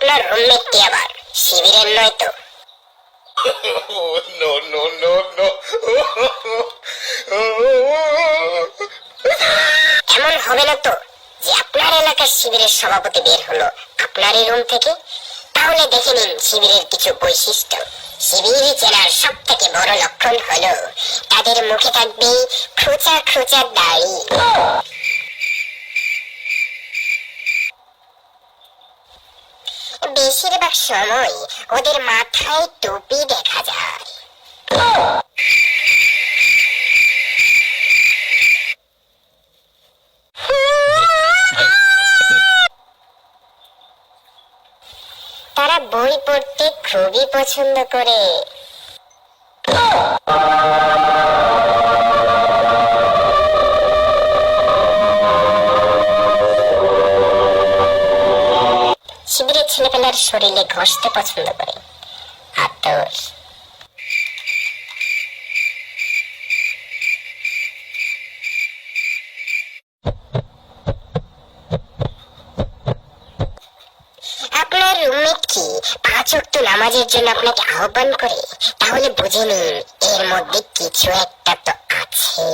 আপনার রুমমেটটি আবার শিবিরের নয় তো। no, no, no, no. এমন হবে না তো যে আপনার এলাকার শিবিরের সভাপতি বের হলো আপনারই রুম থেকে। তাহলে দেখে নিন শিবিরের কিছু বৈশিষ্ট্য। শিবির চেনার সব থেকে বড় লক্ষণ হলো তাদের মুখে থাকবে খোঁচা খোঁচা দাড়ি। বেশিরভাগ সময় ওদের মাথায় টুপি দেখা যায়। তারা বই পড়তে খুবই পছন্দ করে। ছেলেপেলার শরীরে ঘষতে পছন্দ করে। আতর আপনার কি নামাজের জন্য আপনাকে আহ্বান করে? তাহলে বুঝে নিন, এর মধ্যে কিছু একটা তো আছে।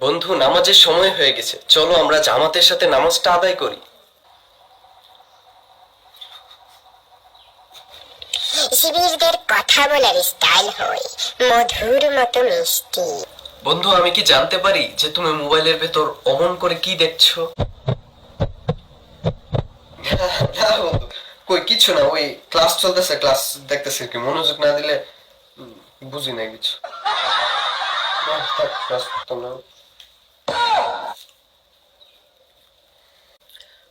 বন্ধু, নামাজের সময় হয়ে গেছে। চলো আমরা জামাতের সাথে নামাজটা আদায় করি। শিবিরদের কথা বলার স্টাইল হয় মধুর মতো মিষ্টি। বন্ধু আমি কি জানতে পারি যে তুমি মোবাইলের ভেতর অমন করে কি দেখছ? কই কিছু না ওই ক্লাস চলতেছে ক্লাস দেখতেছে কি। মনোযোগ না দিলে বুঝি না কিছু।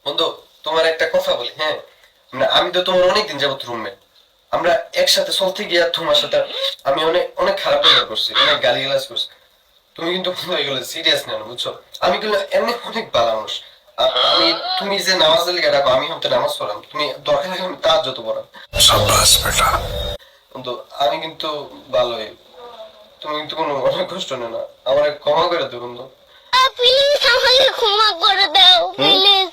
বন্ধু তোমার একটা কথা বলি হ্যাঁ? মানে আমি তো তোমার অনেকদিন যাবত রুমমেট আমরা একসাথে চলতে গিয়ে তোমার সাথে আমি অনেক অনেক খারাপ ব্যবহার করছি অনেক গালি গালাজ করছি। তুমি কিন্তু সিরিয়াস নেন বুঝছ? আমি কিন্তু এমনি অনেক ভালো মানুষ। আমি তুমি যে নামাজ লিখে রাখো আমি হতে নামাজ পড়াম। তুমি দরকার আমি তার যত পড়াম কিন্তু আমি কিন্তু ভালোই তুমি কিন্তু কোনো অনেক কষ্ট নেই না। আমার ক্ষমা করে দেবো প্লিজ আমাকে ক্ষমা করে দাও প্লিজ